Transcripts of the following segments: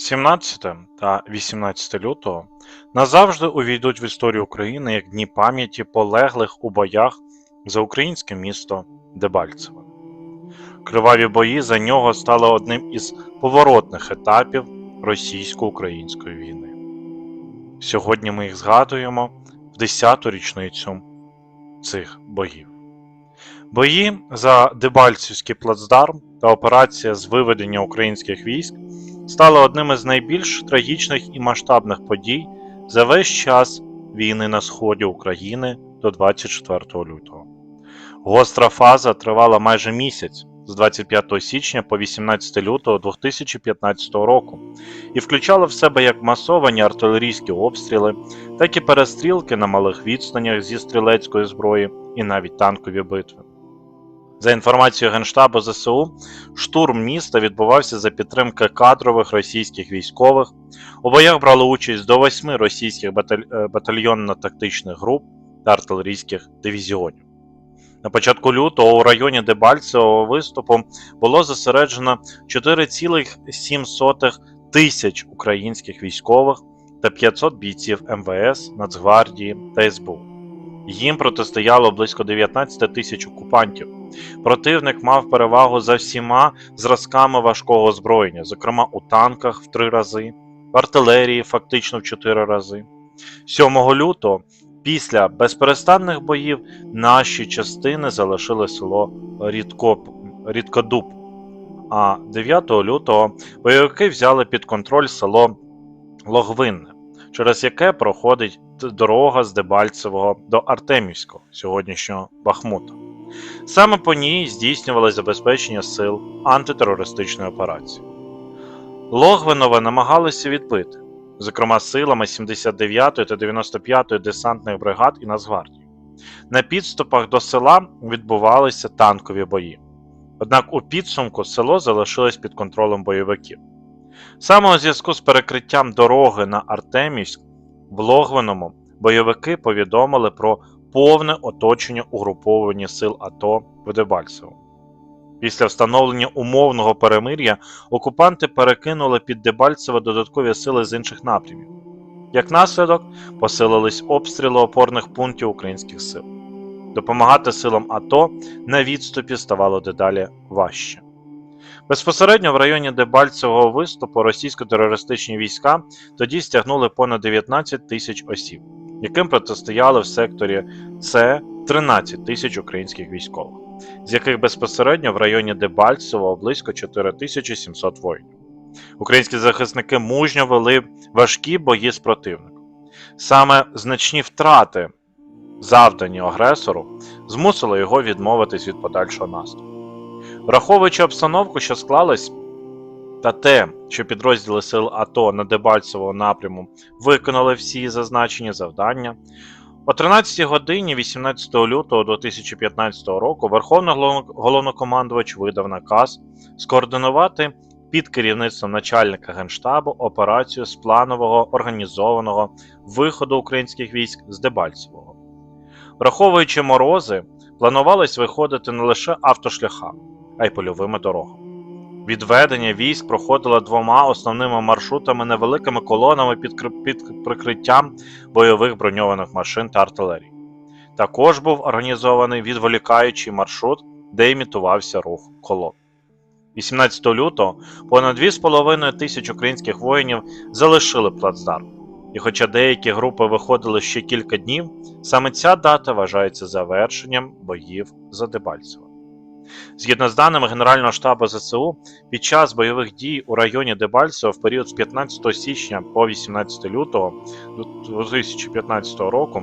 17 та 18 лютого назавжди увійдуть в історію України як дні пам'яті полеглих у боях за українське місто Дебальцеве. Криваві бої за нього стали одним із поворотних етапів російсько-української війни. Сьогодні ми їх згадуємо в 10-ту річницю цих боїв. Бої за Дебальцівський плацдарм та операція з виведення українських військ стали одним із найбільш трагічних і масштабних подій за весь час війни на сході України до 24 лютого. Гостра фаза тривала майже місяць з 25 січня по 18 лютого 2015 року і включала в себе як масовані артилерійські обстріли, так і перестрілки на малих відстанях зі стрілецької зброї і навіть танкові битви. За інформацією Генштабу ЗСУ, штурм міста відбувався за підтримки кадрових російських військових. У боях брали участь до восьми російських е, батальйонно-тактичних груп та артилерійських дивізіонів. На початку лютого у районі Дебальцевого виступу було зосереджено 4,7 тисяч українських військових та 500 бійців МВС, Нацгвардії та СБУ. Їм протистояло близько 19 тисяч окупантів. Противник мав перевагу за всіма зразками важкого озброєння, зокрема у танках в три рази, в артилерії фактично в чотири рази. 7 лютого, після безперестанних боїв, наші частини залишили село Рідкоп, Рідкодуб. А 9 лютого бойовики взяли під контроль село Логвинне, через яке проходить дорога з Дебальцевого до Артемівського, сьогоднішнього Бахмута. Саме по ній здійснювалось забезпечення сил антитерористичної операції. Логвинове намагалися відбити, зокрема силами 79-ї та 95-ї десантних бригад і Нацгвардії. На підступах до села відбувалися танкові бої. Однак у підсумку село залишилось під контролем бойовиків. Саме у зв'язку з перекриттям дороги на Артемівськ в Логвиному бойовики повідомили про повне оточення угруповання сил АТО в Дебальцево. Після встановлення умовного перемир'я окупанти перекинули під Дебальцево додаткові сили з інших напрямів. Як наслідок, посилились обстріли опорних пунктів українських сил. Допомагати силам АТО на відступі ставало дедалі важче. Безпосередньо в районі Дебальцевого виступу російсько-терористичні війська тоді стягнули понад 19 тисяч осіб, яким протистояли в секторі С 13 тисяч українських військових, з яких безпосередньо в районі Дебальцевого близько 4700 воїнів. Українські захисники мужньо вели важкі бої з противником. Саме значні втрати, завдані агресору, змусили його відмовитись від подальшого наступу. Враховуючи обстановку, що склалась, та те, що підрозділи сил АТО на Дебальцевого напряму виконали всі зазначені завдання, о 13 годині 18 лютого 2015 року Верховний головнокомандувач видав наказ скоординувати під керівництвом начальника Генштабу операцію з планового організованого виходу українських військ з Дебальцевого. Враховуючи морози, планувалось виходити не лише автошляхами, а й польовими дорогами. Відведення військ проходило двома основними маршрутами невеликими колонами під, під прикриттям бойових броньованих машин та артилерії. Також був організований відволікаючий маршрут, де імітувався рух колон. 18 лютого понад 2,5 тисяч українських воїнів залишили плацдарм. І хоча деякі групи виходили ще кілька днів, саме ця дата вважається завершенням боїв за Дебальцево. Згідно з даними Генерального штабу ЗСУ, під час бойових дій у районі Дебальцево в період з 15 січня по 18 лютого 2015 року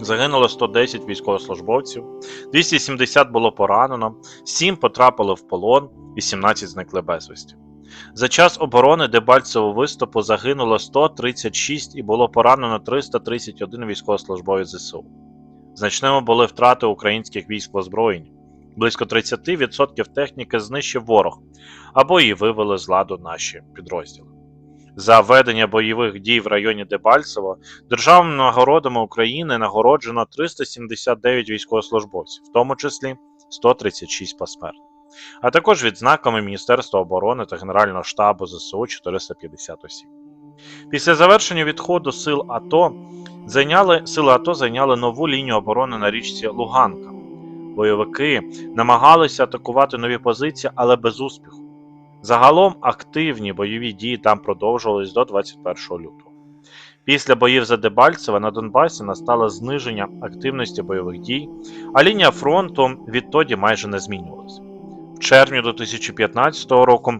загинуло 110 військовослужбовців, 270 було поранено, 7 потрапили в полон, 18 зникли безвісті. За час оборони Дебальцевого виступу загинуло 136 і було поранено 331 військовослужбовець ЗСУ. Значними були втрати українських військ в озброєнні. Близько 30% техніки знищив ворог або її вивели з ладу наші підрозділи. За ведення бойових дій в районі Дебальцево державними нагородами України нагороджено 379 військовослужбовців, в тому числі 136 посмертно. а також відзнаками Міністерства оборони та Генерального штабу ЗСУ 450 осіб. Після завершення відходу сил АТО зайняли, сили АТО зайняли нову лінію оборони на річці Луганка. Бойовики намагалися атакувати нові позиції, але без успіху. Загалом активні бойові дії там продовжувались до 21 лютого. Після боїв за Дебальцеве на Донбасі настало зниження активності бойових дій, а лінія фронту відтоді майже не змінювалася. В червні 2015 року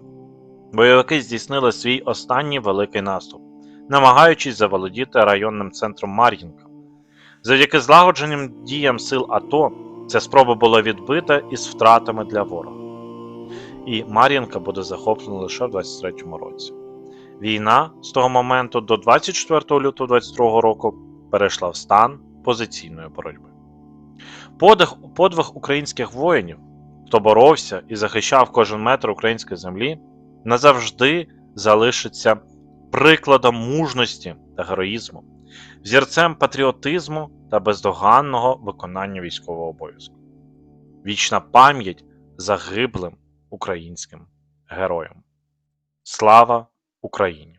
бойовики здійснили свій останній великий наступ, намагаючись заволодіти районним центром Мар'їнка. Завдяки злагодженим діям сил АТО ця спроба була відбита із втратами для ворога. І Мар'їнка буде захоплена лише в 23-му році. Війна з того моменту до 24 лютого 22 року перейшла в стан позиційної боротьби. Подих, подвиг українських воїнів, хто боровся і захищав кожен метр української землі, назавжди залишиться прикладом мужності та героїзму, взірцем патріотизму та бездоганного виконання військового обов'язку. Вічна пам'ять загиблим українським героям. Слава Україні!